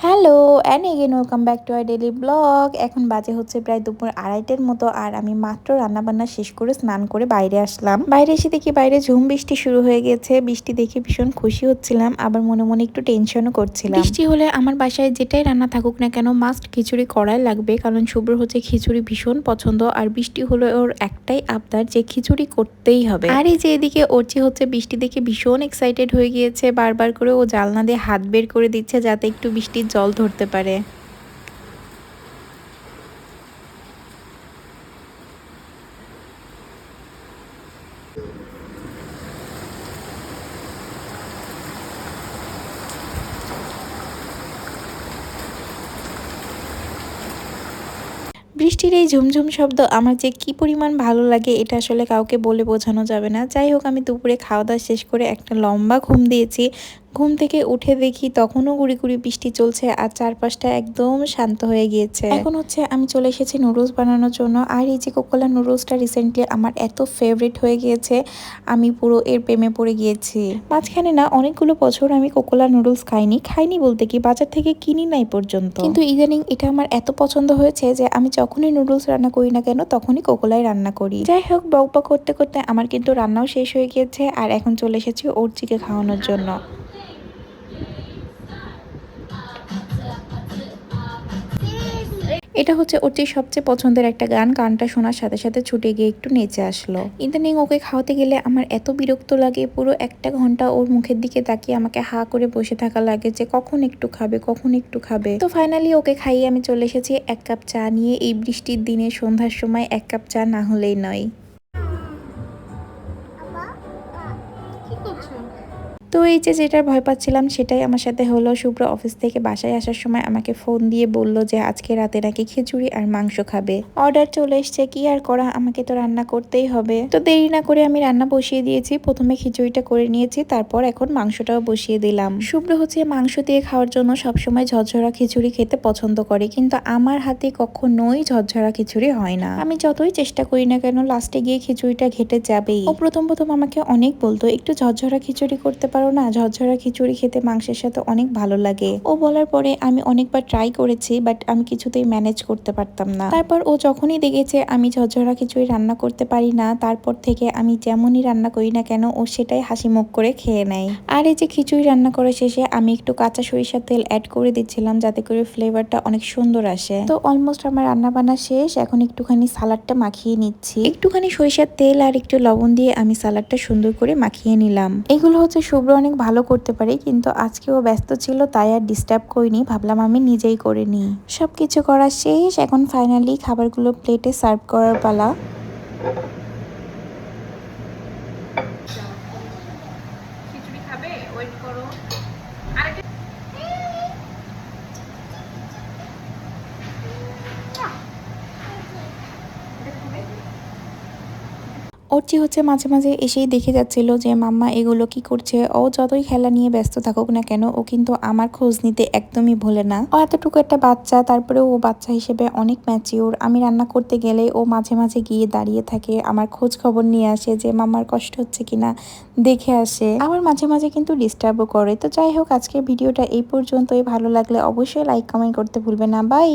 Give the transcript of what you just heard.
Hello and again welcome back to I daily blog এখন বাজে হচ্ছে প্রায় দুপুর আড়াইটের মতো আর আমি মাত্র রান্নাবান্না শেষ করে স্নান করে বাইরে আসলাম। বাইরে এসে দেখি বাইরে ঝুম বৃষ্টি শুরু হয়ে গেছে। বৃষ্টি দেখে ভীষণ খুশি হচ্ছিলাম আবার মনে মনে একটু টেনশনও করছিলাম। বৃষ্টি হলে আমার বাসায় যেটাই রান্না থাকুক না কেন মাস্ট খিচুড়ি করাই লাগবে কারণ শুভ্র হচ্ছে খিচুড়ি ভীষণ পছন্দ আর বৃষ্টি হলে ওর একটাই আবদার যে খিচুড়ি করতেই হবে। আর এই যে এদিকে ওরচি হচ্ছে বৃষ্টি দেখে ভীষণ এক্সাইটেড হয়ে গিয়েছে বারবার করে ও জালনা দিয়ে হাত বের করে দিচ্ছে যাতে একটু বৃষ্টির জল ধরতে পারে। বৃষ্টির এই ঝুমঝুম শব্দ আমার যে কি পরিমাণ ভালো লাগে, এটা আসলে কাউকে বলে বোঝানো যাবে না। যাই হোক, আমি দুপুরে খাওয়া দাওয়া শেষ করে একটা লম্বা ঘুম দিয়েছি। ঘুম থেকে উঠে দেখি তখনও গুড়ি গুড়ি বৃষ্টি চলছে আর চারপাশটা একদম শান্ত হয়ে গিয়েছে। এখন হচ্ছে আমি চলে এসেছি নুডলস বানানোর জন্য। আর এই যে কোকোলা নুডলসটা রিসেন্টলি আমার এত ফেভারিট হয়ে গিয়েছে আমি পুরো এর প্রেমে পড়ে গিয়েছি। মাঝখানে না অনেকগুলো বছর আমি কোকোলা নুডলস খাইনি খাইনি বলতে কি বাজার থেকে কিনি নাই পর্যন্ত। কিন্তু ইদানিং এটা আমার এত পছন্দ হয়েছে যে আমি যখনই নুডলস রান্না করি না কেন তখনই কোকোলাই রান্না করি। যাই হোক বক বক করতে করতে আমার কিন্তু রান্নাও শেষ হয়ে গিয়েছে আর এখন চলে এসেছি ওর চিকে খাওয়ানোর জন্য। এটা হচ্ছে ওর যে সবচেয়ে পছন্দের একটা গান। গানটা শোনার সাথে সাথে ছুটে গিয়ে একটু নেচে আসলো। ইদানিং ওকে খাওয়াতে গেলে আমার এত বিরক্ত লাগে, পুরো একটা ঘণ্টা ওর মুখের দিকে তাকিয়ে আমাকে হা করে বসে থাকা লাগে যে কখন একটু খাবে, কখন একটু খাবে। তো ফাইনালি ওকে খাইয়ে আমি চলে এসেছি এক কাপ চা নিয়ে। এই বৃষ্টির দিনে সন্ধ্যার সময় এক কাপ চা না হলেই নয়। তো এই যে যেটার ভয় পাচ্ছিলাম সেটাই আমার সাথে হলো। শুভ্র অফিস থেকে বাসায় আসার সময় আমাকে ফোন দিয়ে বলল যে, আজকে রাতে নাকি খিচুড়ি আর মাংস খাবে। অর্ডার চলে এসছে, কি আর করা? আমাকে তো রান্না করতেই হবে। তো দেরি না করে আমি রান্না বসিয়ে দিয়েছি। প্রথমে খিচুড়িটা করে নিয়েছি, তারপর এখন মাংসটাও বসিয়ে দিলাম। শুভ্র হচ্ছে মাংস দিয়ে খাওয়ার জন্য সবসময় ঝরঝরা খিচুড়ি খেতে পছন্দ করে, কিন্তু আমার হাতে কখনোই ঝরঝরা খিচুড়ি হয় না। আমি যতই চেষ্টা করি না কেন লাস্টে গিয়ে খিচুড়িটা ঘেটে যাবেই। ও প্রথম প্রথম আমাকে অনেক বলতো, একটু ঝরঝরা খিচুড়ি করতে পারো না, ঝরঝরা খিচুড়ি খেতে মাংসের সাথে অনেক ভালো লাগে। ও বলার পরে আমি অনেকবার ট্রাই করেছি বাট আমি কিছুতেই ম্যানেজ করতে পারতাম না। তারপর ও যখনই দেখেছে আমি ঝরঝরা খিচুড়ি রান্না করতে পারি না, তারপর থেকে আমি যেমনই রান্না করি না কেন, ও সেটাই হাসি মুখ করে খেয়ে নেয়। আর এই যে খিচুড়ি রান্না করার শেষে আমি একটু কাঁচা সরিষার তেল অ্যাড করে দিচ্ছিলাম, যাতে করে ফ্লেভারটা অনেক সুন্দর আসে। তো অলমোস্ট আমার রান্না বান্না শেষ, এখন একটুখানি সালাডটা মাখিয়ে নিচ্ছি। একটুখানি সরিষার তেল আর একটু লবণ দিয়ে আমি সালাডটা সুন্দর করে মাখিয়ে নিলাম। এগুলো হচ্ছে শুভ্র অনেক ভালো করতে পারি, কিন্তু আজকে ও ব্যস্ত ছিল, তাই আর ডিস্টার্ব করিনি। ভাবলাম আমি নিজেই করে নিই। সব কিছু করা শেষ, এখন ফাইনালি খাবারগুলো প্লেটে সার্ভ করার পালা। খিচুড়ি খাবে? ওয়েট করো। অর্চি হচ্ছে মাঝে মাঝে এসেই দেখে যাচ্ছিল যে মাম্মা এগুলো কি করছে। ও যতই খেলা নিয়ে ব্যস্ত থাকুক না কেন, ও কিন্তু আমার খোঁজ নিতে একদমই ভোলে না। ও এতটুকু একটা বাচ্চা তারপরে ও বাচ্চা হিসেবে অনেক ম্যাচিওর আমি রান্না করতে গেলে ও মাঝে মাঝে গিয়ে দাঁড়িয়ে থাকে, আমার খোঁজ খবর নিয়ে আসে যে মাম্মার কষ্ট হচ্ছে কিনা দেখে আসে। আবার মাঝে মাঝে কিন্তু ডিস্টার্বও করে। তো যাই হোক, আজকের ভিডিওটা এই পর্যন্তই। ভালো লাগলে অবশ্যই লাইক কমেন্ট করতে ভুলবে না। বাই